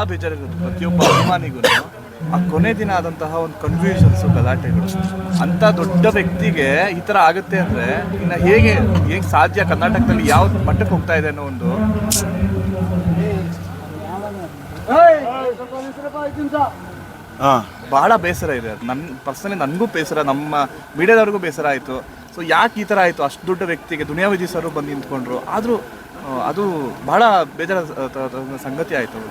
ಬಹಳ ಬೇಜಾರಿರುತ್ತೆ ಪ್ರತಿಯೊಬ್ಬ ಅಭಿಮಾನಿಗೂ. ಆ ಕೊನೆ ದಿನ ಆದಂತಹ ಒಂದು ಕನ್ಫ್ಯೂಷನ್ಸು ಗಲಾಟೆಗಳು. ಅಂಥ ದೊಡ್ಡ ವ್ಯಕ್ತಿಗೆ ಈ ಥರ ಆಗುತ್ತೆ ಅಂದರೆ ಇನ್ನು ಹೇಗೆ ಹೇಗೆ ಸಾಧ್ಯ ಕರ್ನಾಟಕದಲ್ಲಿ ಯಾವ ಮಟ್ಟಕ್ಕೆ ಹೋಗ್ತಾ ಇದೆ ಅನ್ನೋ ಒಂದು ಬಹಳ ಬೇಸರ ಇದೆ. ನನ್ನ ಪರ್ಸನಲಿ ನನಗೂ ಬೇಸರ ನಮ್ಮ ಮೀಡಿಯಾದವ್ರಿಗೂ ಬೇಸರ ಆಯಿತು. ಸೊ ಯಾಕೆ ಈ ಥರ ಆಯಿತು? ಅಷ್ಟು ದೊಡ್ಡ ವ್ಯಕ್ತಿಗೆ ದುನಿಯಾ ವಿಧಿ ಸರ್ ಬಂದು ನಿಂತ್ಕೊಂಡ್ರು. ಆದರೂ ಅದು ಬಹಳ ಬೇಜಾರ ಸಂಗತಿ ಆಯಿತು.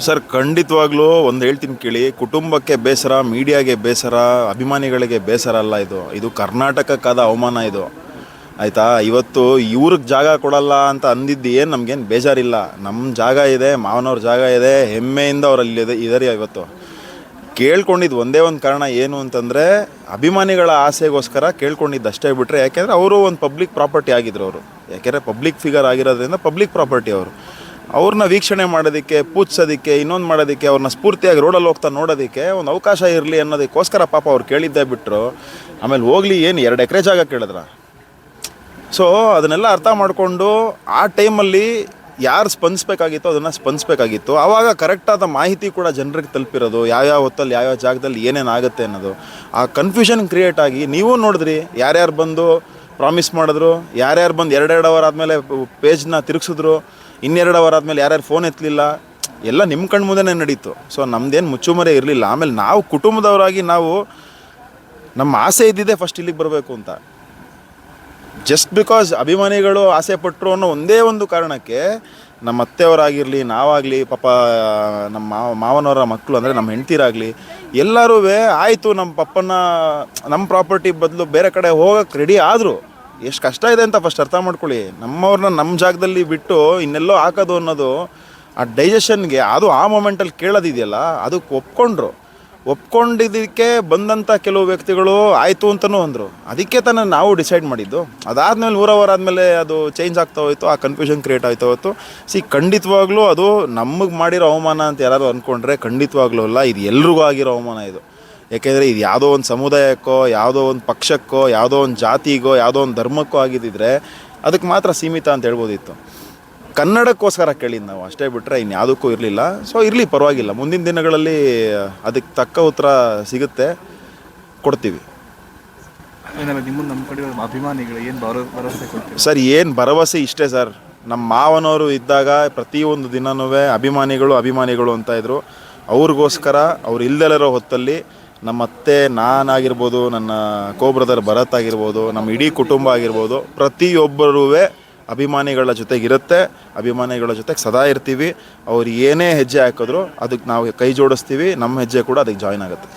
ಸರ್, ಖಂಡಿತವಾಗ್ಲೂ ಒಂದು ಹೇಳ್ತೀನಿ ಕೇಳಿ, ಕುಟುಂಬಕ್ಕೆ ಬೇಸರ, ಮೀಡಿಯಾಗೆ ಬೇಸರ, ಅಭಿಮಾನಿಗಳಿಗೆ ಬೇಸರ ಅಲ್ಲ ಇದು. ಇದು ಕರ್ನಾಟಕಕ್ಕಾದ ಅವಮಾನ ಇದು. ಆಯಿತಾ? ಇವತ್ತು ಇವ್ರಿಗೆ ಜಾಗ ಕೊಡಲ್ಲ ಅಂತ ಅಂದಿದ್ದು ಏನು? ನಮಗೇನು ಬೇಜಾರಿಲ್ಲ. ನಮ್ಮ ಜಾಗ ಇದೆ, ಮಾವನವ್ರ ಜಾಗ ಇದೆ, ಹೆಮ್ಮೆಯಿಂದ ಅವರಲ್ಲಿ ಇದೆ, ಇದಾರೆ ಇವತ್ತು. ಕೇಳ್ಕೊಂಡಿದ್ದು ಒಂದೇ ಒಂದು ಕಾರಣ ಏನು ಅಂತಂದರೆ, ಅಭಿಮಾನಿಗಳ ಆಸೆಗೋಸ್ಕರ ಕೇಳ್ಕೊಂಡಿದ್ದು ಅಷ್ಟೇ ಬಿಟ್ಟರೆ ಯಾಕೆಂದರೆ ಅವರು ಒಂದು ಪಬ್ಲಿಕ್ ಪ್ರಾಪರ್ಟಿ ಆಗಿದ್ರು ಅವರು. ಯಾಕೆಂದರೆ ಪಬ್ಲಿಕ್ ಫಿಗರ್ ಆಗಿರೋದ್ರಿಂದ ಪಬ್ಲಿಕ್ ಪ್ರಾಪರ್ಟಿ ಅವರು. ಅವ್ರನ್ನ ವೀಕ್ಷಣೆ ಮಾಡೋದಕ್ಕೆ, ಪೂಜಿಸೋದಕ್ಕೆ, ಇನ್ನೊಂದು ಮಾಡೋದಕ್ಕೆ, ಅವ್ರನ್ನ ಸ್ಫೂರ್ತಿಯಾಗಿ ರೋಡಲ್ಲಿ ಹೋಗ್ತಾ ನೋಡೋದಕ್ಕೆ ಒಂದು ಅವಕಾಶ ಇರಲಿ ಅನ್ನೋದಕ್ಕೋಸ್ಕರ ಪಾಪ ಅವ್ರು ಕೇಳಿದ್ದೇ ಬಿಟ್ಟರು ಆಮೇಲೆ ಹೋಗಲಿ, ಏನು ಎರಡು ಎಕರೆ ಜಾಗ ಕೇಳಿದ್ರ? ಸೊ ಅದನ್ನೆಲ್ಲ ಅರ್ಥ ಮಾಡಿಕೊಂಡು ಆ ಟೈಮಲ್ಲಿ ಯಾರು ಸ್ಪಂದಿಸ್ಬೇಕಾಗಿತ್ತು ಅದನ್ನು ಸ್ಪಂದಿಸ್ಬೇಕಾಗಿತ್ತು. ಆವಾಗ ಕರೆಕ್ಟಾದ ಮಾಹಿತಿ ಕೂಡ ಜನರಿಗೆ ತಲುಪಿರೋದು ಯಾವ್ಯಾವ ಹೊತ್ತಲ್ಲಿ ಯಾವ್ಯಾವ ಜಾಗದಲ್ಲಿ ಏನೇನು ಆಗುತ್ತೆ ಅನ್ನೋದು. ಆ ಕನ್ಫ್ಯೂಷನ್ ಕ್ರಿಯೇಟ್ ಆಗಿ ನೀವು ನೋಡಿದ್ರಿ, ಯಾರ್ಯಾರು ಬಂದು ಪ್ರಾಮಿಸ್ ಮಾಡಿದ್ರು. ಯಾರ್ಯಾರು ಬಂದು ಎರಡೆರಡು ಅವರ್ ಆದಮೇಲೆ ಪೇಜ್ನ ತಿರುಗಿಸಿದ್ರು, ಇನ್ನೆರಡು ಅವರ್ ಆದಮೇಲೆ ಯಾರ್ಯಾರು ಫೋನ್ ಎತ್ತಲಿಲ್ಲ ಎಲ್ಲ ನಿಮ್ಮ ಕಣ್ಣು ಮುಂದೆನೇ ನಡೀತು. ಸೊ ನಮ್ದೇನು ಮುಚ್ಚುಮರೆ ಇರಲಿಲ್ಲ. ಆಮೇಲೆ ನಾವು ಕುಟುಂಬದವರಾಗಿ ನಾವು ನಮ್ಮ ಆಸೆ ಇದ್ದಿದ್ದೆ ಫಸ್ಟ್ ಇಲ್ಲಿಗೆ ಬರಬೇಕು ಅಂತ. ಜಸ್ಟ್ ಬಿಕಾಸ್ ಅಭಿಮಾನಿಗಳು ಆಸೆ ಪಟ್ಟರು ಅನ್ನೋ ಒಂದೇ ಒಂದು ಕಾರಣಕ್ಕೆ ನಮ್ಮ ಅತ್ತೆಯವರಾಗಿರಲಿ, ನಾವಾಗಲಿ, ಪಾಪ, ನಮ್ಮ ಮಾವ, ಮಾವನವರ ಮಕ್ಕಳು ಅಂದರೆ ನಮ್ಮ ಹೆಂಡ್ತಿರಾಗಲಿ ಎಲ್ಲರೂ ಆಯಿತು, ನಮ್ಮ ಪಪ್ಪನ, ನಮ್ಮ ಪ್ರಾಪರ್ಟಿ ಬದಲು ಬೇರೆ ಕಡೆ ಹೋಗಕ್ಕೆ ರೆಡಿ ಆದರು. ಎಷ್ಟು ಕಷ್ಟ ಇದೆ ಅಂತ ಫಸ್ಟ್ ಅರ್ಥ ಮಾಡ್ಕೊಳ್ಳಿ. ನಮ್ಮವ್ರನ್ನ ನಮ್ಮ ಜಾಗದಲ್ಲಿ ಬಿಟ್ಟು ಇನ್ನೆಲ್ಲೋ ಹಾಕೋದು ಅನ್ನೋದು ಆ ಡೈಜೆಷನ್ಗೆ ಅದು ಆ ಮೊಮೆಂಟಲ್ಲಿ ಕೇಳೋದಿದೆಯಲ್ಲ, ಅದಕ್ಕೆ ಒಪ್ಕೊಂಡ್ರು. ಒಪ್ಕೊಂಡಿದ್ದಕ್ಕೆ ಬಂದಂಥ ಕೆಲವು ವ್ಯಕ್ತಿಗಳು ಆಯಿತು ಅಂತಲೂ ಅಂದರು. ಅದಕ್ಕೆ ತಾನೇ ನಾವು ಡಿಸೈಡ್ ಮಾಡಿದ್ದು. ಅದಾದಮೇಲೆ ಊರವರ್ ಆದಮೇಲೆ ಅದು ಚೇಂಜ್ ಆಗ್ತಾ ಹೋಯ್ತು, ಆ ಕನ್ಫ್ಯೂಷನ್ ಕ್ರಿಯೇಟ್ ಆಯ್ತಾ ಹೋಯ್ತು. ಸಿ ಖಂಡಿತವಾಗ್ಲೂ ಅದು ನಮಗೆ ಮಾಡಿರೋ ಅವಮಾನ ಅಂತ ಯಾರಾದರೂ ಅಂದ್ಕೊಂಡ್ರೆ ಖಂಡಿತವಾಗ್ಲೂ ಅಲ್ಲ, ಇದು ಎಲ್ರಿಗೂ ಆಗಿರೋ ಅವಮಾನ ಇದು. ಯಾಕೆಂದರೆ ಇದು ಯಾವುದೋ ಒಂದು ಸಮುದಾಯಕ್ಕೋ ಯಾವುದೋ ಒಂದು ಪಕ್ಷಕ್ಕೋ ಯಾವುದೋ ಒಂದು ಜಾತಿಗೋ ಯಾವುದೋ ಒಂದು ಧರ್ಮಕ್ಕೋ ಆಗಿದ್ದಿದ್ರೆ ಅದಕ್ಕೆ ಮಾತ್ರ ಸೀಮಿತ ಅಂತ ಹೇಳ್ಬೋದಿತ್ತು. ಕನ್ನಡಕ್ಕೋಸ್ಕರ ಕೇಳಿದ್ದು ನಾವು ಅಷ್ಟೇ ಬಿಟ್ಟರೆ ಇನ್ಯಾವುದಕ್ಕೂ ಇರಲಿಲ್ಲ. ಸೊ ಇರಲಿ ಪರವಾಗಿಲ್ಲ. ಮುಂದಿನ ದಿನಗಳಲ್ಲಿ ಅದಕ್ಕೆ ತಕ್ಕ ಉತ್ತರ ಸಿಗುತ್ತೆ. ಕೊಡ್ತೀವಿ. ಏನಾದ್ರು ನಿಮ್ಮನ್ನು ನಮ್ಮ ಕಡೆ ಅಭಿಮಾನಿಗಳು ಏನು ಭರವಸೆ ಸರ್ ಏನು ಭರವಸೆ ಇಷ್ಟೇ ಸರ್. ನಮ್ಮ ಮಾವನವರು ಇದ್ದಾಗ ಪ್ರತಿಯೊಂದು ದಿನನೂ ಅಭಿಮಾನಿಗಳು ಅಭಿಮಾನಿಗಳು ಅಂತ ಇದ್ದರು ಅವ್ರಿಗೋಸ್ಕರ ಅವ್ರು ಇಲ್ದಲಿರೋ ಹೊತ್ತಲ್ಲಿ ನಮ್ಮ ಅತ್ತೆ, ನಾನಾಗಿರ್ಬೋದು, ನನ್ನ ಕೋ ಬ್ರದರ್ ಭರತ್ ಆಗಿರ್ಬೋದು, ನಮ್ಮ ಇಡೀ ಕುಟುಂಬ ಆಗಿರ್ಬೋದು ಪ್ರತಿಯೊಬ್ಬರೂ ಅಭಿಮಾನಿಗಳ ಜೊತೆಗಿರುತ್ತೆ. ಅಭಿಮಾನಿಗಳ ಜೊತೆಗೆ ಸದಾ ಇರ್ತೀವಿ. ಅವ್ರು ಏನೇ ಹೆಜ್ಜೆ ಹಾಕಿದ್ರು ಅದಕ್ಕೆ ನಾವು ಕೈ ಜೋಡಿಸ್ತೀವಿ. ನಮ್ಮ ಹೆಜ್ಜೆ ಕೂಡ ಅದಕ್ಕೆ ಜಾಯ್ನ್ ಆಗುತ್ತೆ.